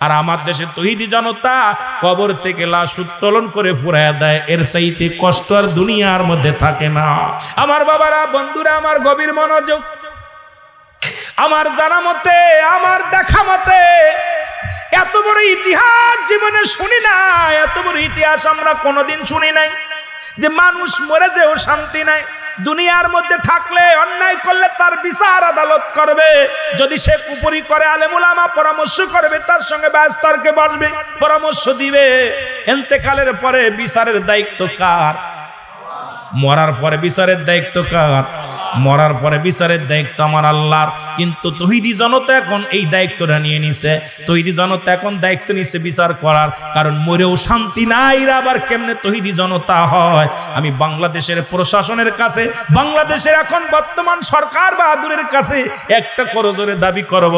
আর আমার দেশে তহিদি জনতা কবর থেকে লাশ উত্তোলন করে পুরায় দেয়। এর সাইতে কষ্ট আর দুনিয়ার মধ্যে থাকে না। আমার বাবারা, বন্ধুরা, আমার গভীর মনোযোগ। আমার জানা মতে, আমার দেখা মতে, এত বড় ইতিহাস জীবনে শুনি না এত বড় ইতিহাস আমরা কোনোদিন শুনি নাই যে মানুষ মরে যেও শান্তি নাই। দুনিয়ার মধ্যে থাকলে অন্যায় করলে তার বিচার আদালত করবে। যদি সে কুপুরি করে আলেমুলামা পরামর্শ করবে, তার সঙ্গে ব্যস্তরকে বসবে, পরামর্শ দিবে। এতেকালের পরে বিচারের দায়িত্ব কার? মরার পরে বিচারের দায়িত্ব কার? মরার পরে বিচারের দায়িত্ব আমার আল্লাহর। কিন্তু তহিদি জনতা এখন এই দায়িত্বটা নিয়ে নিছে। তহিদি জনতা এখন দায়িত্ব নিছে বিচার করার। কারণ মরেও শান্তি নাই আবার কেমনে তহিদি জনতা হয়? আমি বাংলাদেশের প্রশাসনের কাছে, বাংলাদেশের এখন বর্তমান সরকার বাহাদুরের কাছে একটা করজোরে দাবি করব।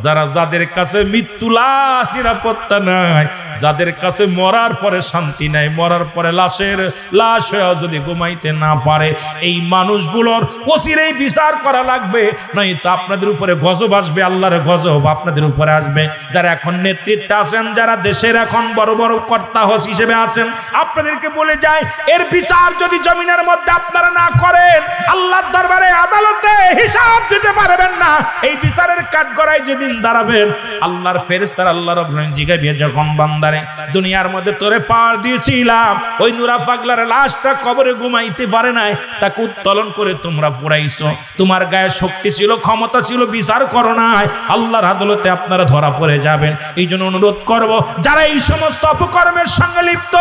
যারা, যাদের কাছে মৃত্যু লাশ নিরাপত্তা নাই, যাদের কাছে মরার পরে শান্তি নাই, মরার পরে লাশের, লাশ হয়েও যদি ঘুমাইতে না পারে। এই মানুষগুলোর অচিরেই বিচার করা লাগবে। নয় তো আপনাদের উপরে গজব আসবে, আল্লাহর গজব আপনাদের উপরে আসবে। যারা এখন নেতৃত্বে আছেন, যারা দেশের এখন বড় বড় কর্তা হোস হিসেবে আছেন, আপনাদেরকে বলে যায়, এর বিচার যদি জমিনের মধ্যে আপনারা না করেন, আল্লাহর দরবারে আদালতে হিসাব দিতে পারবেন না। এই বিচারের কাঠগড়ায় যেদিন দাঁড়াবেন, আল্লাহর ফেরেস্তার আল্লাহ রব্বানি জিগাইবে, যখন বান্দারে, দুনিয়ার মধ্যে তোরে পার দিয়েছিলাম, ওই নুরা পাগলার লাশটা কবরে ঘুমাইতে পারে নাই, তাকে উত্তোলন করে তোমরা পুরাইছো। তোমার গায়ে শক্তি ছিল, ক্ষমতা ছিল, বিচার করো নাই। আল্লাহর আদালতে আপনারা ধরা পড়ে যাবেন। এই জন্য অনুরোধ করব, যারা এই সমস্ত অপকর্মের সঙ্গে লিপ্ত,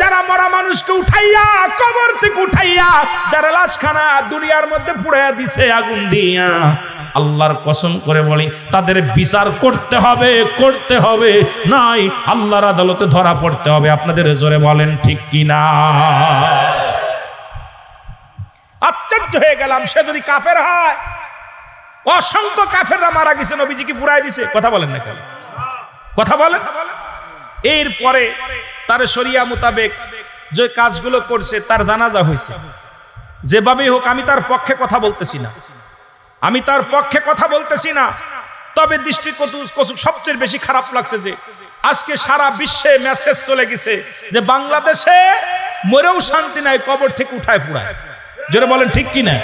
যারা মরা মানুষকে উঠাইয়া, কবর থেকে উঠাইয়া, যারা লাশখানা দুনিয়ার মধ্যে পুড়াইয়া দিছে, আগুন দিয়া, আল্লাহর কসম করে বলি, তাদের বিচার করতে হবে করতে হবে। নাই, আল্লাহর আদালতে ধরা পড়তে হবে। আপনাদের জোরে বলেন, ঠিক কিনা? আশ্চর্য হয়ে গেলাম, সে যদি কাফের হয়। অসংখ্য কাফেররা মারা গেছে, নবীজিকে পুরাই দিছে। কথা বলেন না কেন? কথা বলেন। এরপরে তার শরিয়া মোতাবেক যে কাজগুলো করছে, তার জানাজা হয়েছে। যেভাবেই হোক, আমি তার পক্ষে কথা বলতেছি না। আমি তার পক্ষে কথা বলতেছি না। তবে দৃষ্টি কচু সবচেয়ে বেশি খারাপ লাগছে যে, আজকে সারা বিশ্বে মেসেজ চলে গেছে যে, বাংলাদেশে মরেও শান্তি নাই, কবর থেকে উঠায় পুরায়। যেটা বলেন ঠিক কি না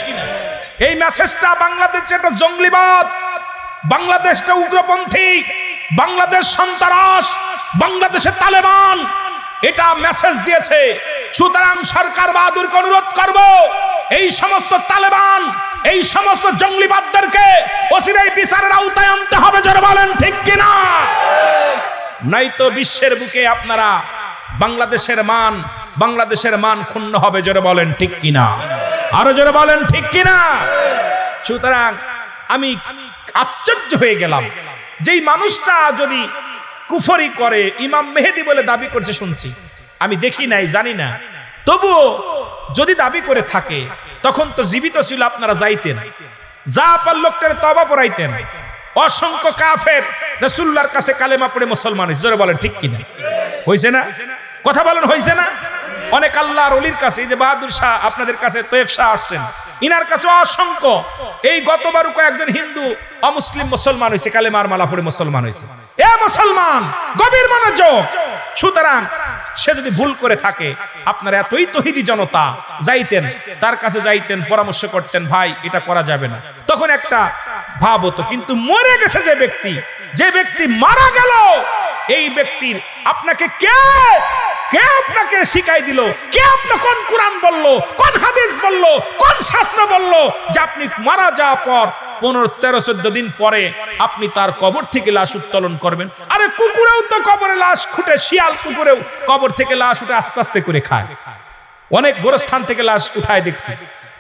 এই মেসেজটা বাংলাদেশে একটা জঙ্গলিবাদ। বাংলাদেশটা উগ্রপন্থী। বাংলাদেশ সন্ত্রাস। বাংলাদেশে তালেবান। এটা মেসেজ দিয়েছে। সুতরাং সরকার বাহাদুরকে অনুরোধ করব এই সমস্ত তালেবান এই সমস্ত জঙ্গলিবাদদেরকে অচিরেই বিচারের আওতায় আনতে হবে যারা বলেন ঠিক কিনা? নাই তো বিশ্বের বুকে আপনারা বাংলাদেশের মান বাংলাদেশের মান ক্ষুণ্ণ হবে, জোরে বলেন, ঠিক কিনা? আরও জোরে বলেন, ঠিক কিনা? সুতরাং আমি আশ্চর্য হয়ে গেলাম। যেই মানুষটা যদি কুফরি করে, ইমাম মেহেদি বলে দাবি করছে, শুনছি। আমি দেখি নাই, জানি না। তবুও যদি দাবি করে থাকে, তখন তো জীবিত ছিল আপনারা যাইতেন। যা পার লোকটার তবা পড়াইতেন। অসংখ্য কাফের রসুল্লার কাছে কালেমা পড়ে মুসলমান জোরে বলেন, ঠিক কিনা? হয়েছে না? কথা বলেন হয়েছে না? অনেক আল্লাহর অলির কাছে, এই যে বাহাদুর শাহ আপনাদের কাছে তোয়েব শাহ আসছেন। ইনার কাছে অসংখ্য। এই গতবারও কয়েকজন হিন্দু অমুসলিম মুসলমান হয়েছে, কালেমার মালা পড়ে মুসলমান হয়েছে। এ মুসলমান, গভীর মনোযোগ। সুতরাং সে যদি ভুল করে থাকে, আপনার এতই তহিদি জনতা, যাইতেন, তার কাছে যাইতেন, পরামর্শ করতেন, ভাই, এটা করা যাবে না। তখন একটা ভাব হতো, কিন্তু মরে গেছে যে ব্যক্তি যে ব্যক্তি মারা গেল, এই ব্যক্তির আপনাকে কে কে আপনাকে শিখাই দিল? কে আপনি কোন কোরআন বলল? কোন হাদিস বলল? কোন শাস্ত্র বলল? যে আপনি মারা যাওয়ার পর পনেরো, তেরো, চোদ্দ দিন পরে আপনি তার কবর থেকে লাশ উত্তোলন করবেন। আরে কুকুরেও তো কবরে লাশ খুঁটে, শিয়াল কুকুরেও কবর থেকে লাশ উঠে আস্তে আস্তে করে খায়। অনেক গোরস্থান থেকে লাশ উঠায় দেখছি।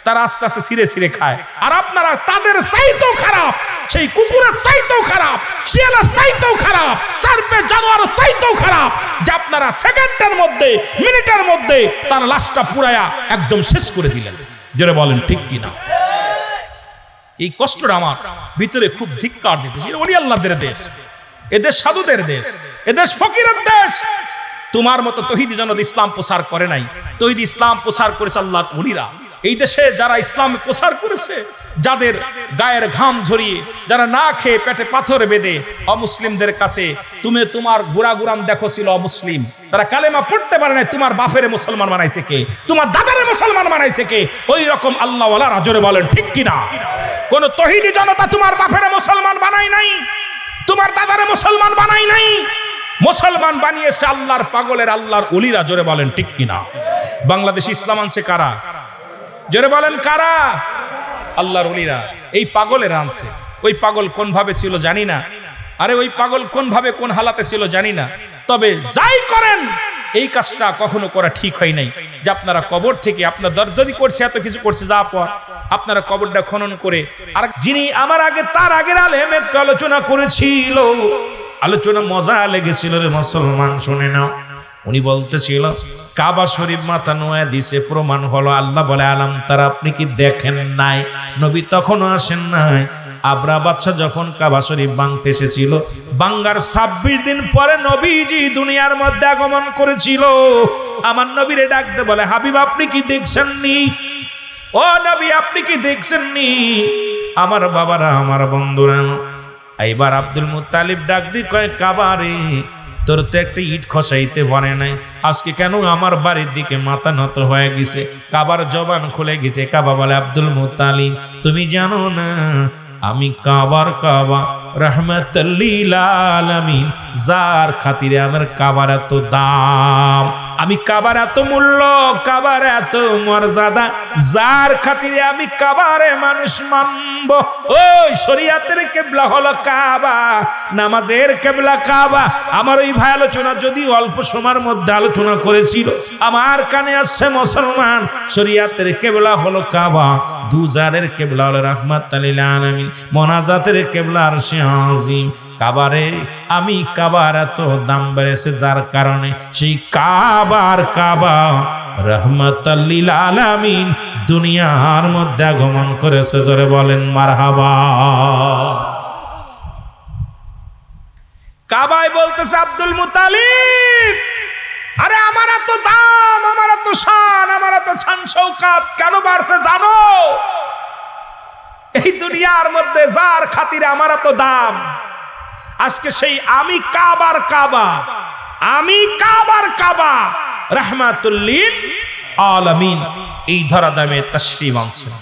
তারা আস্তে আস্তে ছিঁড়ে ছিঁড়ে খায়। আর আপনারা, তাদের চাইতেও খারাপ, সেই কুকুরের চাইতেও খারাপ, শিয়ালের চাইতেও খারাপ, চারপে জানোয়ার চাইতেও খারাপ, যে আপনারা সেকেন্ডের মধ্যে, মিনিটের মধ্যে তার লাশটা পুরায়া একদম শেষ করে দিলেন। যেটা বলেন, ঠিক কিনা? এই কষ্টটা আমার ভিতরে খুব ধিক্কার দিতেছে। অলি আল্লাহদের দেশ এদেশ সাধুদের দেশ এদেশ ফকিরের দেশ। তোমার মতো তহিদি জনদ ইসলাম প্রসার করে নাই, তহিদি ইসলাম প্রসার করেছে আল্লাহ অলিরা এই দেশে যারা ইসলাম প্রচার করেছে, যাদের গায়ের ঘাম ঝরিয়ে, যারা না খেয়ে পেটে পাথর বেঁধে অমুসলিমদের কাছে, তুমি তোমার গুড়া গুরাম দেখো ছিল অমুসলিম। তারা কালেমা পড়তে পারে না তোমার বাপের মুসলমান বানাইছে কে? তোমার দাদারে মুসলমান বানাইছে কে? ওই রকম আল্লাহ রাজরে বলেন, ঠিক কিনা? কোন তহিদি জনতা তোমার বাপের মুসলমান বানাই নাই, তোমার দাদারে মুসলমান বানাই নাই। মুসলমান বানিয়েছে আল্লাহর পাগলের আল্লাহর অলিরা জোরে বলেন, ঠিক কিনা? বাংলাদেশ ইসলাম আনছে কারা? জোরে বলেন, কারা? আল্লাহর অলিরা এই পাগলের আনছে। ওই পাগল কোন ভাবে ছিল জানি না। আরে ওই পাগল কোন ভাবে কোন হালাতে ছিল জানি না। তবে যাই করেন, এই কাজটা কখনো করা ঠিক হয় নাই। যে আপনারা কবর থেকে আপনার দর যদি করছে, এত কিছু করছে, যা পর। আপনারা কবরটা খনন করে আর যিনি আমার আগে, তার আগের আলেম একটু আলোচনা করেছিল। আলোচনা মজা লেগেছিল রে মুসলমান, শুনে নাও। উনি বলতেছিল কাবা শরীফ মাথা নোয়া দিছে, প্রমাণ হলো, আল্লাহ বলে, আলাম তারা আপনি কি দেখেন নাই? নবী তখনও আসেন নাই। আবরা বাচ্চা যখন কাবা শরীফ বাংতে এসেছিল বাঙ্গার ছাব্বিশ দিন পরে নবীজি দুনিয়ার মধ্যে আগমন করেছিল। আমার নবীরে ডাকতে বলে, হাবিব, আপনি কি দেখছেন নি ও নবী, আপনি কি দেখছেন নি আমার বাবারা, আমার বন্ধুরা, এইবার আব্দুল মুতালিব ডাক দি কয়, কাবারে তোর তো একটা ইট খসাইতে পারে নাই। আজকে কেন আমার বাড়ির দিকে মাথা নত হয়ে গেছে? কাবার জবান খুলে গেছে। কাবা বলে, আব্দুল মোতালিম তুমি জানো না, আমি কাবার কাবা রহমতুল্লিল আলামিন যার খাতিরে আমার কাবার এত দাম, আমি কাবার এত মূল্য, কাবার এত মর্যাদা, যার খাতিরে আমি কাবারে মানুষ মানব। ওই শরিয়াতের কেবলা হলো কাবা, নামাজের কেবলা কাবা। আমার ওই ভাই আলোচনা যদি অল্প সময়ের মধ্যে আলোচনা করেছিল, আমার কানে আসছে মুসলমান, শরিয়াতের কেবলা হলো কাবা, দুজারের কেবলা হলো রহমাত আলামিন মনাজাতের কেবলা আর সে আজিম কাবারে, আমি কাবার এত দাম বেড়েছে যার কারণে সেই কাবার কাবা আলামিন দুনিয়ার মধ্যে আগমন করেছে, জোরে বলেন মারহাবা। কাবায় বলতেছে আব্দুল মুতালিব, আরে আমার এত দাম, আমার এত শান, আমার এত ছান শৌকাত কেন বাড়ছে জানো? এই দুনিয়ার মধ্যে যার খাতিরে আমার এত দাম, আজকে সেই আমি কাবার কাবা, আমি কাবার কাবা রহমাতুল্লিন আলামিন, এই ধরা দামে তশরিফ আনছেন।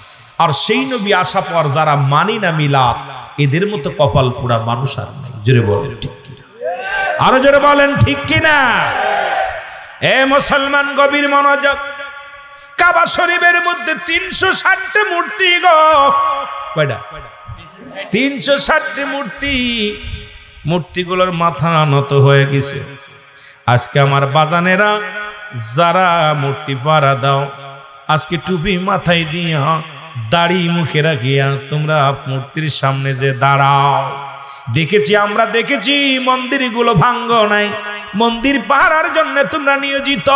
আর সেই নবী আসা পর যারা মানি না মিলাদ, এদের মতো কপাল পোড়া মানুষ আর নাই। জোরে বলেন, ঠিক কিনা আরও জোরে বলেন, ঠিক কিনা এ মুসলমান গভীর মনোযোগ। কাবা শরীফের মধ্যে তিনশো ষাটটি মূর্তি গো। তিনশো ষাটটি মূর্তি। মূর্তিগুলোর মাথা নত হয়ে গেছে। আজকে আমার বাজানেরা, যারা মূর্তি পাড়া দাও, আজকে টুপি মাথায় দিয়া দাড়ি মুখে রাখিয়া তোমরা মূর্তির সামনে যে দাঁড়াও। দেখেছি, আমরা দেখেছি, মন্দিরগুলো ভাঙ্গ নাই। মন্দির পাহারার জন্য তোমরা নিয়োজিত।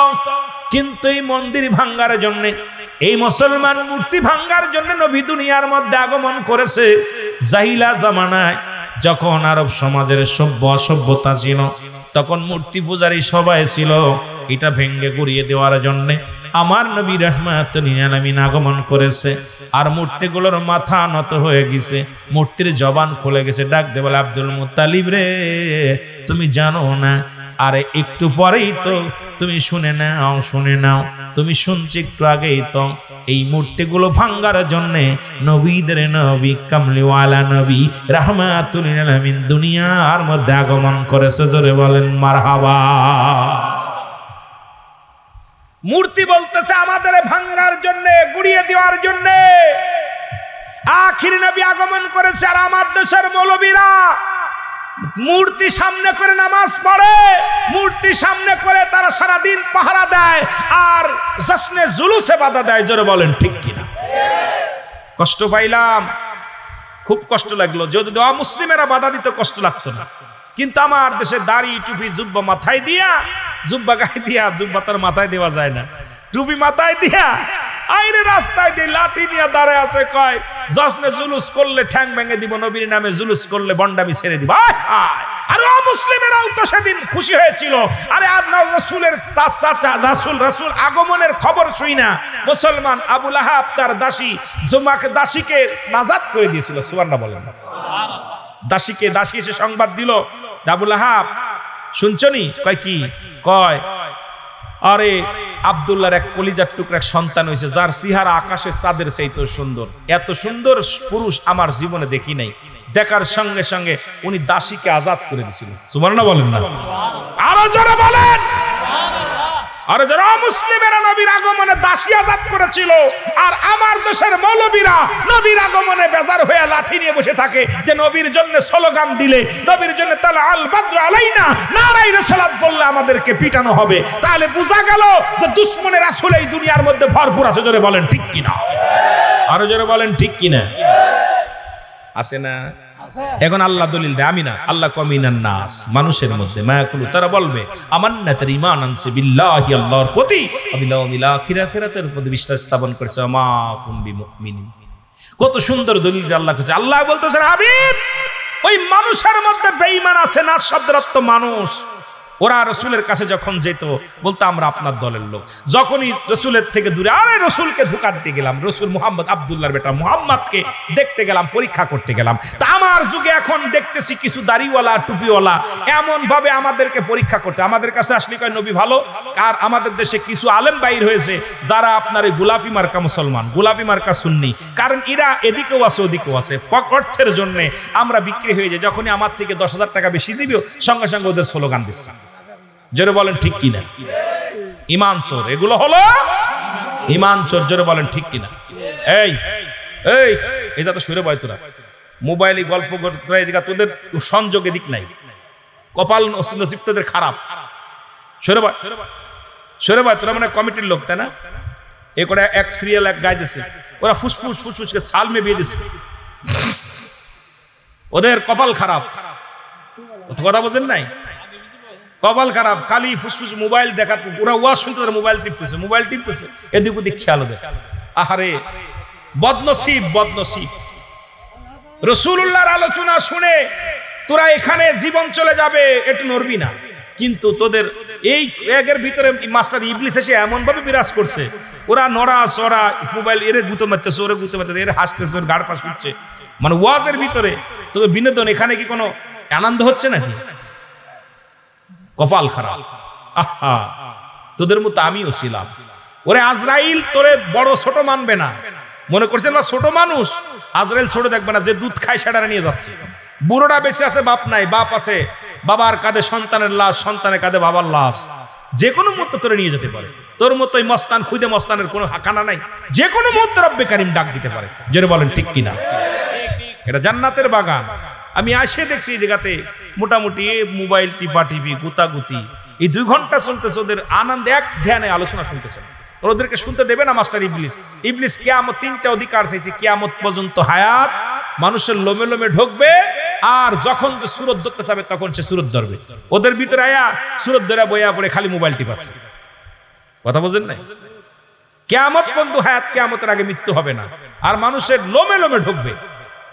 কিন্তু এই মন্দির ভাঙ্গার জন্য, এই মুসলমান মূর্তি ভাঙ্গার জন্য নবী দুনিয়ার মধ্যে আগমন করেছে জাহিলা জামানায়। যখন আরব সমাজের সভ্য অসভ্যতা ছিল, তখন মূর্তি পূজারী সবাই ছিল, এটা ভেঙ্গে গুড়িয়ে দেওয়ার জন্য আমার নবী রহমাতিন আগমন করেছে। আর মূর্তিগুলোর মাথা নত হয়ে গেছে, মূর্তির জবান খুলে গেছে, ডাক দে আব্দুল মুতালিব রে, তুমি জানো না আরে একটু পরেই তো তুমি শুনে নাও শুনে নাও। তুমি শুনছি একটু আগেই তো এই মূর্তিগুলো ভাঙ্গার জন্যে নবীদের নবী, কামলিওয়ালা নবী, রাহমাতুল আলামিন দুনিয়ার মধ্যে আগমন করেছে, জোরে বলেন মারহাবা। মূর্তি বলতেছে আমাদের ভাঙ্গার জন্য, গুড়িয়ে দেওয়ার জন্য। আখির নবী আগমন করেছে আর আমার দেশের মৌলবীরা। মূর্তি সামনে করে নামাজ পড়ে, মূর্তি সামনে করে তারা সারা দিন পাহারা দেয়, আর জশ্নে জুলুসে বাধা দেয়, জোরে বলেন, ঠিক কিনা? কষ্ট পাইলাম, খুব কষ্ট লাগল। যদি মুসলিমেরা বাধা দিত, কষ্ট লাগতো না। কিন্তু আমার দেশে দাড়ি, টুপি, জুব্বা মাথায় দিয়া, জুব্বা গায়ে দিয়া জুব্বা তার মাথায় দেওয়া যায় না। টুপি মাথায় দিয়া আইরে রাস্তায় দিয়ে লাঠি নিয়ে দাঁড়ায় আছে, কয় জসনে জুলুস করলে ঠ্যাং ভেঙে দিব, নবীর নামে জুলুস করলে বন্ডামি ছেড়ে দিব। আর মুসলিমেরাও তো সেদিন খুশি হয়েছিল। আরে না, রসুলের চাচা, রাসুল রাসুল আগমনের খবর শুই না। মুসলমান আবুল আহাব তার দাসী, জুমাকে দাসীকে নাজাদ করে দিয়েছিল সুবর্ণা বলেন। দাসীকে দাসী এসে সংবাদ দিল আবুল আহাব শুনছনি কয়, কি? কয়, আরে আব্দুল্লাহর এক কলিজার টুকরা সন্তান হয়েছে যার সিহারা আকাশের চাঁদের তো সুন্দর। এত সুন্দর পুরুষ আমার জীবনে দেখি নাই। দেখার সঙ্গে সঙ্গে উনি দাসীকে আজাদ করে দিছিল সুবর্ণা বলেন না? আরও জোরে বলেন! আর যারা মুসলিমেরা নবীর আগমনে দাসী আজাদ করেছিল, আর আমার দেশের মৌলবীরা নবীর আগমনে বেজার হয়ে লাঠি নিয়ে বসে থাকে যে নবীর জন্য স্লোগান দিলে, নবীর জন্য তাহলে আল বাদ্র আলাইনা নারাই রসালাত বললে আমাদেরকে পিটানো হবে। তাহলে বোঝা গেল যে দুশ্মনের আসলে এই দুনিয়ার মধ্যে ভরপুর আছে, জোরে বলেন ঠিক কিনা? আরও জোরে বলেন ঠিক কিনা? আছে না? এখন আল্লাহ দলিল দেয় আমি না আল্লাহ কমিনান নাস মানুষের মধ্যে। মায়াকুলু তারা বলবে আমার না তার ইমান আনছে বিল্লাহি আল্লাহর প্রতি। খিরা খেরাতের প্রতি বিশ্বাস স্থাপন করেছে। মা কুম্বি মুমিন কত সুন্দর দলিল আল্লাহ করছে আল্লাহ বলতেছেন, হাবিব, ওই মানুষের মধ্যে বেঈমান আছে না শব্দের অর্থ মানুষ। ওরা রসুলের কাছে যখন যেত, বলতো, আমরা আপনার দলের লোক। যখনই রসুলের থেকে দূরে, আরে, রসুলকে ধোকা দিতে গেলাম, রসুল মোহাম্মদ আবদুল্লাহ বেটা মোহাম্মদকে দেখতে গেলাম, পরীক্ষা করতে গেলাম। তা আমার যুগে এখন দেখতেছি কিছু দাড়িওয়ালা টুপিওয়ালা এমন ভাবে আমাদেরকে পরীক্ষা করতে আমাদের কাছে আসলে কয় নবী ভালো আর আমাদের দেশে কিছু আলেম বাইর হয়েছে যারা আপনার এই গোলাপি মার্কা মুসলমান গোলাপি মার্কা সুন্নি কারণ এরা এদিকেও আছে ওদিকেও আছে অর্থের জন্য আমরা বিক্রি হয়ে যাই যখনই আমার থেকে দশ হাজার টাকা বেশি দিবেও সঙ্গে সঙ্গে ওদের স্লোগান দিচ্ছে জোরে বলেন ঠিক কিনা ইমান চোর এগুলো হলো ইমান চোর জোরে বলেন ঠিক কিনা এই এই এটা তো সুরে বয় তোরা মোবাইলে গল্প করতে এদিকে তোদের সংযোগ এদিক নাই। কপাল নসিব তোদের খারাপ। সরে বয় সরে বয় তোরা মানে কমিটির লোক, তাই না? এ করে এক সিরিয়াল এক গাইতেছে ওরা ফুসফুস, ফুসফুসকে সাল মে বিয়ে দিচ্ছে ওদের কপাল খারাপ। কথা বোঝেন নাই? কপাল খারাপ, খালি ফুসফুস, মোবাইল দেখা ওরা ওয়াজ শুনতে মোবাইল টিপতেছে মোবাইল টিপতেছে। এদিক ওদিক খেয়াল ওদের। আহারে, বদনসিব বদনসিব। রসুল্লাহর আলোচনা শুনে তোরা এখানে জীবন চলে যাবে একটু নড়বি না। কিন্তু তোদের এই এগের ভিতরে মাস্টার ইবলিস এসে এমন ভাবে বিরাজ করছে, ওরা নড়া সরা মোবাইল এরে গুঁতো মারতেছে, ওরে গুঁতো মারতেছে, এর হাসতেছে, ওর গাড় পাশ উঠছে মানে ওয়াজের ভিতরে তোদের বিনোদন এখানে কি কোনো আনন্দ হচ্ছে নাকি? কপাল খারাপ। আহা, তোদের মতো আমিও ছিলাম। ওরে আজরাইল, তোরে বড় ছোট মানবে না। মনে করছেন না ছোট মানুষ? আজরাইল ছোট দেখবে না, যে দুধ খায় সেটা নিয়ে যাচ্ছে। বুড়োটা বেঁচে আছে, বাপ নাই, বাপ আছে। বাবার কাঁধে সন্তানের লাশ, সন্তানের কাঁধে বাবার লাশ। যে কোনো মুহূর্তে তোরে নিয়ে যেতে পারে। তোর মতোই মস্তান, খুদে মস্তানের কোনো হাকানা নাই। যে কোনো মুহূর্তে রব্বে কারিম ডাক দিতে পারে। যেটা বলেন, ঠিক কিনা? এটা জান্নাতের বাগান। আমি আসে দেখছি এই জায়গাতে মোটামুটি মোবাইল, টিপা, টিপি, গুতাগুতি। এই দুই ঘণ্টা চলতেছে ওদের আনন্দ এক ধ্যানে আলোচনা শুনতেছে। ওদেরকে শুনতে দেবে না, মাস্টার ইবলিস? ইবলিস কেয়ামত তিনটা অধিকার চাইছে, কেয়ামত পর্যন্ত হায়াত, মানুষের লোমে লোমে ঢুকবে, আর যখন যে সুরত ধরতে যাবে, তখন সে সুরত ধরবে। ওদের ভিতরে আয়া, সুরত ধরে বইয়া পড়ে খালি মোবাইল টিপাচ্ছে। কথা বোঝেন নাই? কেয়ামত বন্ধু হায়াত কেয়ামতের আগে মৃত্যু হবে না, আর মানুষের লোমে লোমে ঢুকবে।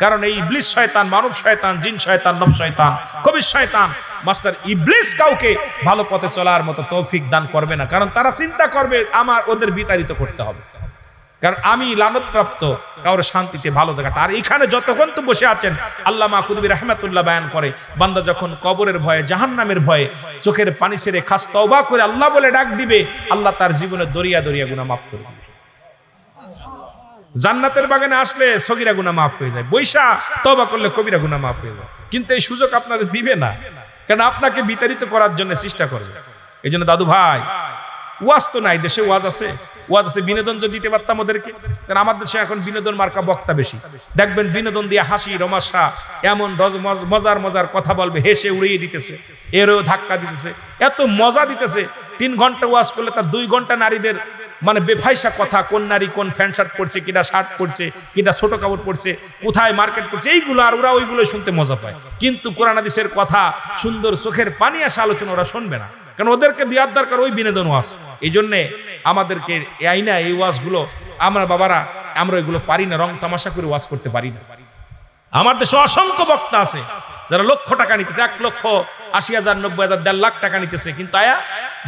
কারণ এই ইবলিস শয়তান, মানব শয়তান, জিন শয়তান, নব শয়তান, কবির শয়তান, মাস্টার ইবলিস কাউকে ভালো পথে চলার মতো তৌফিক দান করবে না। কারণ তারা চিন্তা করবে, আমার ওদের বিতাড়িত করতে হবে। কারণ আমি লালতপ্রাপ্ত কারোর শান্তিতে ভালো দেখাতে আর এখানে যতক্ষণ তো বসে আছেন আল্লাহ মাকুদবি রহমাতুল্লাহ বয়ান করে, বান্দা যখন কবরের ভয়ে, জাহান্নামের ভয়ে চোখের পানি সেরে খাস তওবা করে আল্লাহ বলে ডাক দিবে, আল্লাহ তার জীবনে দরিয়া দরিয়া গুনাহ মাফ করে দিবে। জান্নাতের বাগানে আসলে সগিরা গুনাহ মাফ হয়ে যায়। বৈশা তবা করলে কবিরা গুনাহ মাফ হয়ে যায়। কিন্তু এই সুযোগ আপনাদের দিবে না। কারণ আপনাকে বিতাড়িত করার জন্য চেষ্টা করবে। এই জন্য দাদু ভাই, ওয়াজ তো নাই, দেশে ওয়াজ আছে। ওয়াজ আছে, বিনোদন যদি দিতে পারতাম ওদেরকে। কারণ আমার দেশে এখন বিনোদন মার্কা বক্তা বেশি। দেখবেন বিনোদন দিয়ে হাসি, রমাশা, এমন মজার মজার কথা বলবে, হেসে উড়িয়ে দিতেছে, এরও ধাক্কা দিতেছে, এত মজা দিতেছে। তিন ঘণ্টা ওয়াজ করলে তার দুই ঘণ্টা নারীদের মানে বেফাইসা কথা, কোন নারী কোন ফ্যান্ট শার্ট পরছে, কিনা শার্ট পরছে, কিনা ছোট কাপড় পরছে, কোথায় মার্কেট করছে, এইগুলো আর ওরা ওইগুলো শুনতে মজা পায়। কিন্তু কোরআন হাদিসের কথা সুন্দর চোখের পানি আসা আলোচনা, ওরা শুনবে না। কারণ ওদেরকে দেওয়ার দরকার, ওই বিনোদন ওয়াজ। এই জন্যে আমাদেরকে এই আইনা, এই ওয়াজগুলো, আমরা বাবারা, আমরা এগুলো পারি না, রং তামাশা করে ওয়াজ করতে পারি না। আমার দেশে অসংখ্য বক্তা আছে, যারা লক্ষ টাকা নিতেছে, এক লক্ষ আশি হাজার, নব্বই হাজার, দেড় লাখ টাকা নিতেছে, কিন্তু আয়া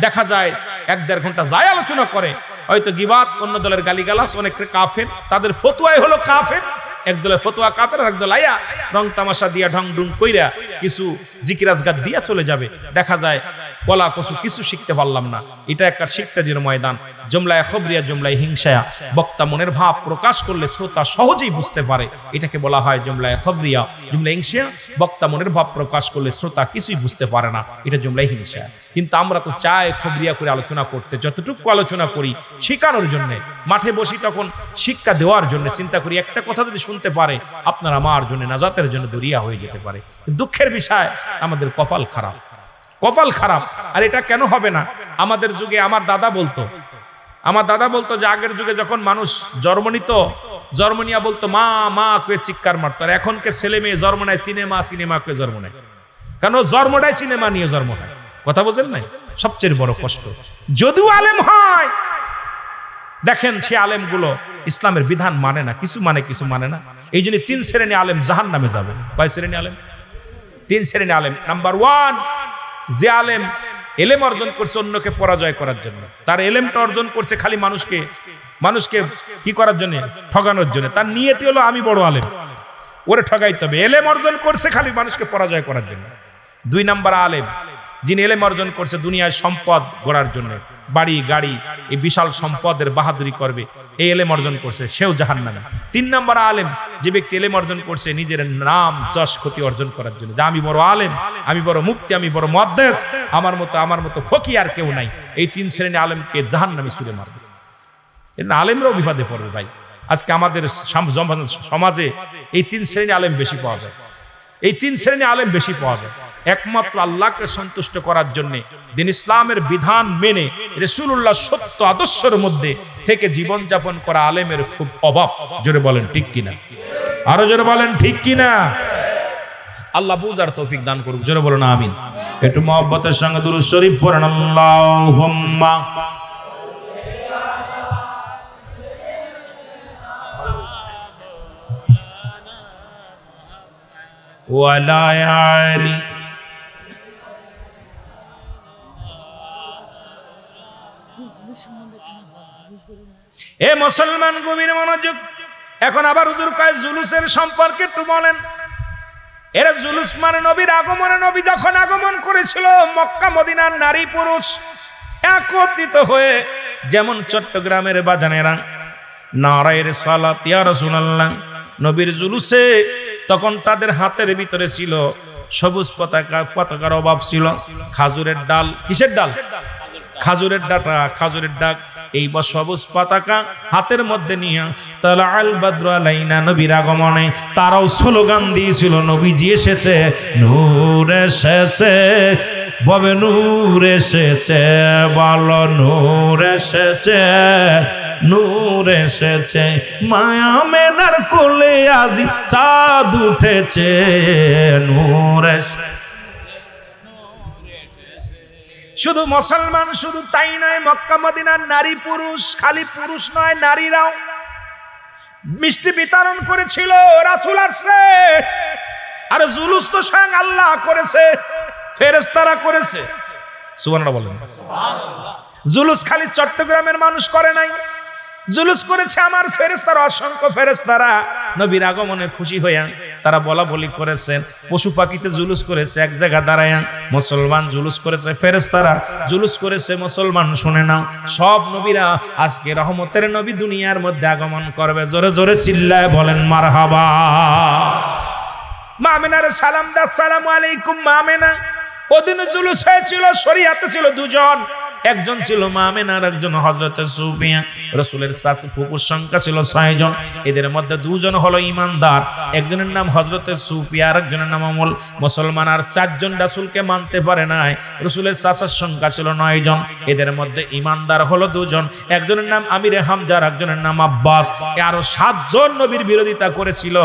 দেখা যায়, এক দেড় ঘণ্টা যায় আলোচনা করে হয়তো গিবাত, অন্য দলের গালিগালাস অনেক কাফের। তাদের ফতুয়াই হলো কাফের। এক দলে ফতুয়া কাফের আর দল আয়া। রং তামাশা দিয়া ঢং ঢুং কইরা কিছু জিকিরাজগার দিয়া চলে যাবে। দেখা যায় কলা কসু, কিছু শিখতে পারলাম না। এটা একটা শিক্ষাজির ময়দান। জমলায় খবরিয়া, জমলায় হিংসায়া। বক্তা মনের ভাব প্রকাশ করলে শ্রোতা সহজেই বুঝতে পারে। এটাকে বলা হয় জমলায় খবরিয়া। জুমলা হিংসা বক্তা মনের ভাব প্রকাশ করলে শ্রোতা কিছুই বুঝতে পারে না। এটা জমলায় হিংসা কিন্তু আমরা তো চাই খবরিয়া করে আলোচনা করতে। যতটুকু আলোচনা করি শেখানোর জন্য, মাঠে বসি তখন শিক্ষা দেওয়ার জন্য চিন্তা করি, একটা কথা যদি শুনতে পারে, আপনার আমার জন্য নাজাতের জন্য দরিয়া হয়ে যেতে পারে। দুঃখের বিষয়, আমাদের কপাল খারাপ। কপাল খারাপ। আর এটা কেন হবে না? আমাদের যুগে আমার দাদা বলতো। আমার দাদা বলতো যে, আগের যুগে যখন মানুষ জন্ম নিত, জন্ম নিয়া বলতো, মা মা, কে চিৎকার মারতো? আর এখনকে ছেলে মেয়ে জন্ম নেয়, সিনেমা সিনেমা কে জন্ম নেয়? কেন জন্মটাই সিনেমা নিয়ে জন্ম হয় কথা বোঝেন নাই? সবচেয়ে বড় কষ্ট। যদিও আলেম হয়, দেখেন সে আলেমগুলো ইসলামের বিধান মানে না, কিছু মানে কিছু মানে না। এই জন্য তিন শ্রেণি আলেম জাহান নামে যাবে। কয় শ্রেণি আলেম? তিন শ্রেণি আলেম। নাম্বার ওয়ান যে আলেম এলেম অর্জন করছে অন্যকে পরাজয় করার জন্য। তার এলেমটা অর্জন করছে খালি মানুষকে মানুষকে কি করার জন্য? ঠগানোর জন্য। তার নিয়তি হলো, আমি বড় আলেম। ওরে ঠগাইতে হবে। এলেম অর্জন করছে খালি মানুষকে পরাজয় করার জন্য। দুই নাম্বার আলেম, যিনি এলেম অর্জন করছে দুনিয়ায় সম্পদ গড়ার জন্য। বাড়ি, গাড়ি, এই বিশাল সম্পদের বাহাদুরি করবে। এই এলেম অর্জন করছে, সেও জাহান নামে তিন নম্বর আলেম, যে ব্যক্তি এলেম অর্জন করছে, নিজের নাম যশ ক্ষতি অর্জন করার জন্য। আমি বড় আলেম, আমি বড় মুক্তি, আমি বড় মদ্দেশ আমার মতো আমার মতো ফকি আর কেউ নাই। এই তিন শ্রেণি আলেমকে জাহান নামে সুরে মারবে। এর আলেমরাও বিপদে পড়বে ভাই। আজকে আমাদের সমাজে এই তিন শ্রেণি আলেম বেশি পাওয়া যায়। এই তিন শ্রেণি আলেম বেশি পাওয়া যায়। একমাত্র আল্লাহকে সন্তুষ্ট করার জন্য দিন ইসলামের বিধান মেনে রসুল্লাহ সত্য আদর্শের মধ্যে থেকে জীবন যাপন করা আলেমের খুব অভাব। জোরে বলেন, ঠিক কিনা? আরও জোরে বলেন, ঠিক কিনা? আল্লাহ বুঝার তৌফিক দান করুক। জোরে বলো না আমিন। একটু মহব্বতের সঙ্গে দুরুদ শরীফ পড়েন। আল্লাহুম্মা। আলি এ মুসলমান গভীর মনোযোগ। এখন আবার হুজুর কয়, জুলুসের সম্পর্কে একটু বলেন। এরা জুলুস মানে নবীর আগমনে, নবী যখন আগমন করেছিল, মক্কা মদিনার নারী পুরুষ একত্রিত হয়ে, যেমন চট্টগ্রামের বাজানেরা নারায়ের সালাত ইয়া রাসূলুল্লাহ, নবীর জুলুসে তখন তাদের হাতের ভিতরে ছিল সবুজ পতাকা, পতাকার অভাব ছিল। খাজুরের ডাল, কিসের ডাল? খাজুরের ডাটা, খাজুরের ডাক। এই সবুজ পতাকা হাতের মধ্যে নিয়ে তালা আল বাদ্র আলাইনা নবীর আগমনে। তারাও স্লোগান দিয়েছিল, নবীজি এসেছে, নূর এসেছে, ববে নূর এসেছে, বলো নূর এসেছে নূর এসেছে, মায়া মেনার কোলে আজ চাঁদ উঠেছে, নূর এসেছে। শুধু মুসলমান, শুধু তাই নয়, মক্কা, মদিনার নারী পুরুষ, খালি পুরুষ নয়, নারীরাও মিষ্টি বিতরণ করেছিল, রাসুল আসছে। আর জুলুস তো স্বয়ং আল্লাহ করেছে ফেরেস্তারা করেছে। সুবর্ণা বলেন। জুলুস খালি চট্টগ্রামের মানুষ করে নাই। জুলুস করেছে আমার ফেরেস্তারা অসংখ্য ফেরেস্তারা নবীর আগমনে খুশি হইয়া তারা বলা বলি করেছেন, পশু পাখিতে জুলুস করেছে, এক জায়গা দাঁড়ায়া মুসলমান জুলুস করেছে ফেরেস্তারা জুলুস করেছে, মুসলমান শুনে নাও। সব নবীরা আজকে রহমতের নবী দুনিয়ার মধ্যে আগমন করবে। জোরে জোরে চিল্লায় বলেন, মারহাবা। মামেনার সালাম দা, সালাম আলাইকুম, মামেনা। ওদিন জুলুস হয়েছিল, শরিয়াতে ছিল দুজন। একজন ছিল মামেন আর একজন হজরত সুফিয়া। রসুলের শাশি ফুপুর সংখ্যা ছিল ছয়জন এদের মধ্যে দুজন হলো ইমানদার একজনের নাম হজরত সুফিয়া আর একজনের নাম আমল মুসলমান আর চারজন রাসুলকে মানতে পারে নাই, রসুলের শাসার সংখ্যা ছিল নয় জন। এদের মধ্যে ইমানদার হলো দুজন, একজনের নাম আমিরে হামজার একজনের নাম আব্বাস। আরও সাতজন নবীর বিরোধিতা করেছিল।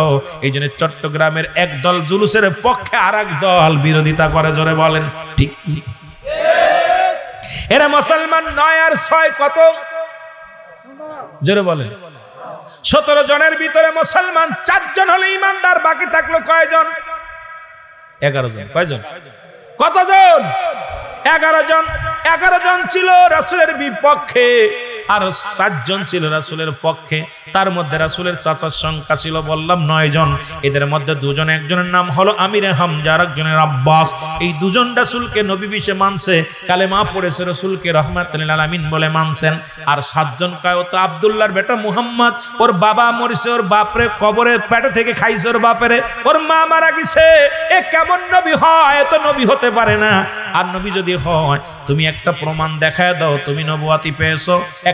এই জন্য চট্টগ্রামের একদল জুলুসের পক্ষে আর দল বিরোধিতা করে, জোরে বলেন, ঠিক ঠিক এরা মুসলমান নয় আর ছয় কত? জোরে বলে সতেরো জনের ভিতরে মুসলমান চারজন হলে ইমানদার, বাকি থাকল কয়জন? এগারো জন। কয়জন? কতজন? এগারো জন। এগারো জন ছিল রাসুলের বিপক্ষে। আর সাতজন ছিল রাসুলের পক্ষে। তার মধ্যে রাসুলের চাচার সংখ্যা ছিল, বললাম নয় জন এদের মধ্যে দুজন, একজনের নাম হলো আমির হামজা একজনের আব্বাস। এই দুজন রাসুলকে নবী বিশে মানছে, কালেমা পড়েছে রসুলকে রহমাতুল্লাহ আলামিন বলে মানছেন। আর সাতজন কায় তো আবদুল্লাহর বেটা মুহাম্মদ, ওর বাবা মরিছে, ওর বাপরে কবরে পেটে থেকে খাইছে ওর বাপেরে, ওর মা মারা গেছে, এ কেমন নবী হয়? এ তো নবী হতে পারে না। আর নবী যদি হয়, তুমি একটা প্রমাণ দেখায় দাও, তুমি নবুয়াতি পেয়েছ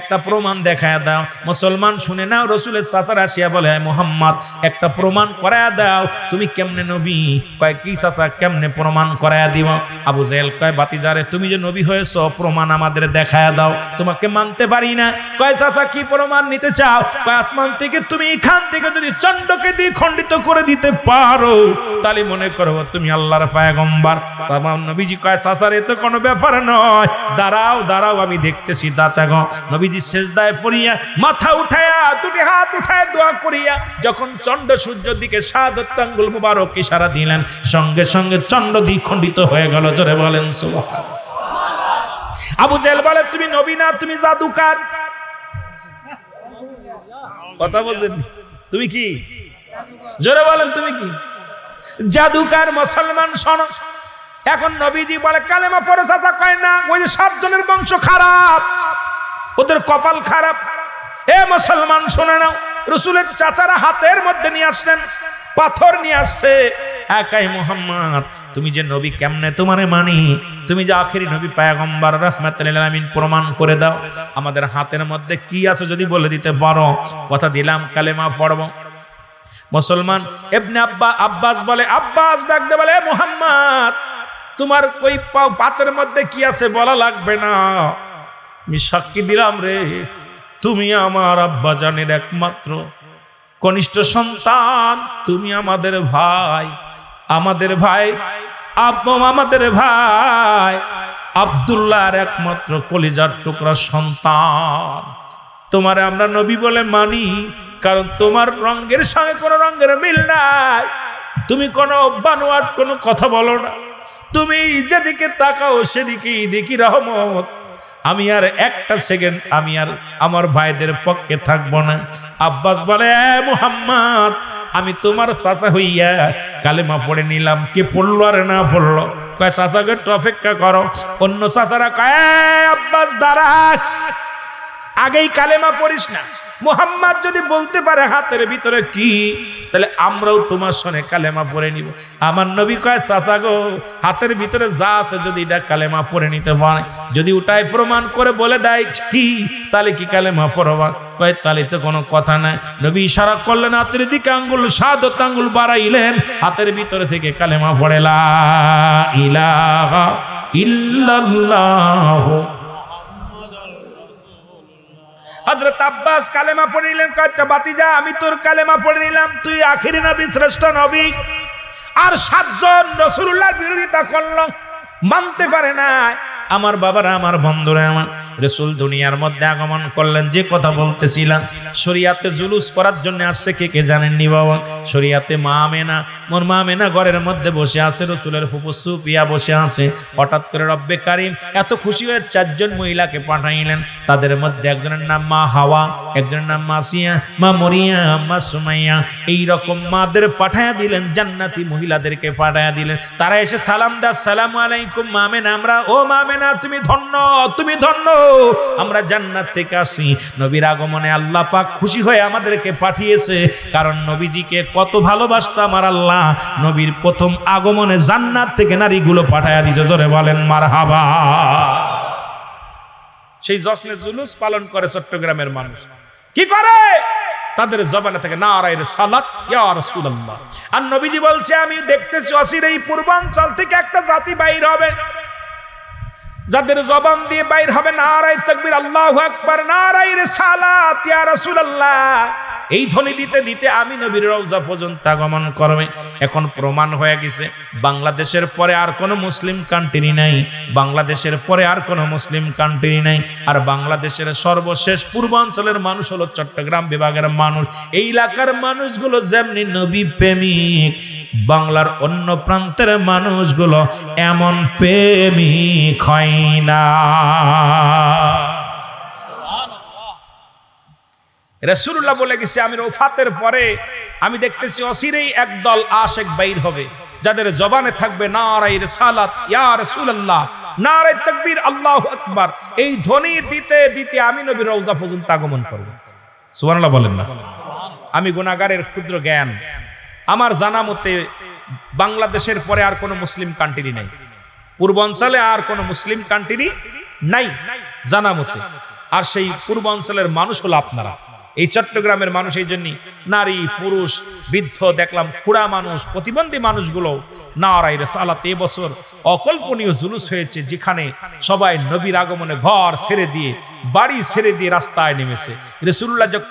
একটা প্রমাণ দেখায় দাও। মুসলমান শুনে নাও, রসুলের চাচার আসিয়া বলে, "হে মোহাম্মদ, একটা প্রমাণ করায় দাও। তুমি কেমনে নবী? কয়, কি চাচা, কেমনে প্রমাণ করায় দিব? আবু জেল কয় বাতিজারে তুমি যে নবী হয়েছো, প্রমাণ আমাদের দেখায় দাও। তোমাকে মানতে পারি না। কয়, চাচা, কি প্রমাণ নিতে চাও? কয়, আসমান থেকে তুমি এখান থেকে যদি চন্ডকে দিয়ে খণ্ডিত করে দিতে পারো, তাহলে মনে করব তুমি আল্লাহর পায়গম্বার। সামাম নবীজি কয় চাচার তো কোনো ব্যাপার নয়। দাঁড়াও দাঁড়াও, আমি দেখতেছি দাঁচা গো। নবীজি শেষদায় পড়িয়া মাথা উঠায়া দুটি হাত উঠায় দোয়া করিয়া, যখন চন্ড সূর্যের দিকে সাদত আঙ্গুল মুবারক ইশারা দিলেন, সঙ্গে সঙ্গে চন্ড দ্বিখণ্ডিত হয়ে গেল, জোরে বলেন আবু জেল বলে, তুমি নবী না, তুমি জাদুকার। কথা বলছেন? তুমি কি? জোরে বলেন, তুমি কি? জাদুকার মুসলমান শোন। এখন নবীজি বলে, কালেমা পরে চাচা কয় না, ওই যে সাতজনের বংশ খারাপ। ওদের কপাল খারাপ। এ মুসলমান, শোনে নাও। রসুলের চাচারা হাতের মধ্যে নিয়ে আসলেন, পাথর নিয়ে আসছে। একাই মোহাম্মদ, তুমি যে নবী কেমনে তোমারে মানি? তুমি যে আখেরি নবী পায়গম্বর রহমাতুল্লাহ আমিন প্রমাণ করে দাও। আমাদের হাতের মধ্যে কি আছে যদি বলে দিতে পারো? কথা দিলাম, কালেমা পড়ব। মুসলমান এবনে আব্বা, আব্বাস বলে, আব্বাস ডাকতে বলে, "এ মোহাম্মদ, তোমার ওই পাতের মধ্যে কি আছে বলা লাগবে না? আমি সাক্ষী দিলাম রে, তুমি আমার আব্বা জানের একমাত্র কনিষ্ঠ সন্তান, তুমি আমাদের ভাই আমাদের ভাই, আব্বা আমাদের ভাই, আব্দুল্লাহর একমাত্র কলিজার টুকরা সন্তান। তোমারে আমরা নবী বলে মানি, কারণ তোমার রঙের সঙ্গে কোনো রঙের মিল নাই। তুমি কোনো বানোয়াট কোনো কথা বলো না। তুমি যেদিকে তাকাও সেদিকেই দেখি রহমত। আমি আর একটা সেকেন্ড, আমি আর আমার ভাইদের পক্ষে থাকব না। আব্বাস বলে, "এ মুহাম্মদ, আমি তোমার চাচা হইয়া কালেমা পড়ে নিলাম। কে পড়ল আর না পড়ল? কয় চাচাকে একটু অপেক্ষা করো। অন্য চাচারা কয় আব্বাস, দাঁড়া। আগেই কালেমা পড়িস না। মোহাম্মদ যদি বলতে পারে হাতের ভিতরে কি, তাহলে আমরাও তোমার সনে কালেমা পড়ে নিব। আমার নবী কয়, চাচা গো, হাতের ভিতরে যা আছে যদি এটা কালেমা পড়ে নিতে পারে। যদি ওটাই প্রমাণ করে বলে দেয় কি, তাহলে কি কালেমা পড়বা? কয়, তাহলে তো কোনো কথা নাই। নবী ইশারা করলেন, হাতের দিকে আঙ্গুল সাদত আঙ্গুল বাড়াইলেন। হাতের ভিতরে থেকে কালেমা পড়ে, লা ইলাহা ইল্লাল্লাহ হজরত আব্বাস কালেমা পড়ে নিলেন কাচ্চা বাতিজা, আমি তোর কালেমা পড়ে নিলাম, তুই আখিরি নবী, শ্রেষ্ঠ নবী। আর সাতজন রসুল্লাহর বিরোধিতা করল, মানতে পারে না আমার বাবারা, আমার বন্ধুরা, আমার রসুল দুনিয়ার মধ্যে আগমন করলেন, যে কথা বলতেছিলাম, শরিয়াতে জুলুস করার জন্য আসছে কে কে জানেননি বাবা? শরিয়াতে মা মেনা মোর মা মেনা ঘরের মধ্যে বসে আছে, রসুলের ফুপু সুপিয়া বসে আছে। হঠাৎ করে রব্বে কারিম এত খুশি হয়ে চারজন মহিলাকে পাঠাইলেন। তাদের মধ্যে একজনের নাম মা হাওয়া, একজনের নাম মাসিয়া মা মরিয়া, মা সুমাইয়া। এই রকম মাদের পাঠায়া দিলেন, জান্নাতি মহিলাদেরকে পাঠায়া দিলেন। তারা এসে সালাম দা সালাম আলাইকুম মামেনা আমরা, ও মামেনা তুমি ধন্য তুমি ধন্য। আমরা জান্নাত থেকে আসি। নবীর আগমনে আল্লাহ পাক খুশি হয়ে আমাদেরকে পাঠিয়েছে, কারণ নবীজিকে কত ভালোবাসতো আমার আল্লাহ নবীর প্রথম আগমনে জান্নাত থেকে নারীগুলো পাঠায়া দিছে জোরে বলেন, মারহাবা। সেই জশ্নে জুলুস পালন করে চট্টগ্রামের মানুষ। কি করে? তাদের জবানে থেকে না আড়াই সালাত আর নবীজি বলছে, আমি দেখতেছি অসির এই পূর্বাঞ্চল থেকে একটা জাতি বাইর হবে। যাদের জবান দিয়ে বাইর হবে নারায় তকবির আল্লাহ আল্লাহু নারায় রে সালা ইয়া রাসূলুল্লাহ। এই ধ্বনি দিতে দিতে আমি নবীর রওজা পর্যন্ত আগমন করবে। এখন প্রমাণ হয়ে গেছে, বাংলাদেশের পরে আর কোনো মুসলিম কান্ট্রি নাই, বাংলাদেশের পরে আর কোনো মুসলিম কান্ট্রি নাই, আর বাংলাদেশের সর্বশেষ পূর্বাঞ্চলের মানুষ হলো চট্টগ্রাম বিভাগের মানুষ। এই এলাকার মানুষগুলো যেমনি নবী প্রেমিক, বাংলার অন্য প্রান্তের মানুষগুলো এমন প্রেমিক হয় না। রসুল্লাহ বলে গেছে, আমি রফাতের পরে আমি দেখতেছি অসিরেই একদল আশেক বাইর হবে, যাদের জবানে থাকবে নারাই রেসালাত, ইয়া তাকবীর, আল্লাহু আকবার, এই ধ্বনি দিতে দিতে আমি নবীর পর্যন্ত আগমন করব। বলেন না। আমি গুনাহগারের ক্ষুদ্র জ্ঞান। আমার জানা মতে বাংলাদেশের পরে আর কোনো মুসলিম কান্ট্রি নাই। পূর্বাঞ্চলে আর কোনো মুসলিম কান্ট্রি নাই। জানা মতে। আর সেই পূর্বাঞ্চলের মানুষ হলো আপনারা এই চট্টগ্রামের মানুষ এই জন্য নারী, পুরুষ, বৃদ্ধ, দেখলাম খুড়া মানুষ, প্রতিবন্ধী মানুষগুলো নারাই সালাত এবছর অকল্পনীয় জুলুস হয়েছে যেখানে সবাই নবীর আগমনে ঘর ছেড়ে দিয়ে, বাড়ি ছেড়ে দিয়ে রাস্তায় নেমেছে। রসুল্লাহ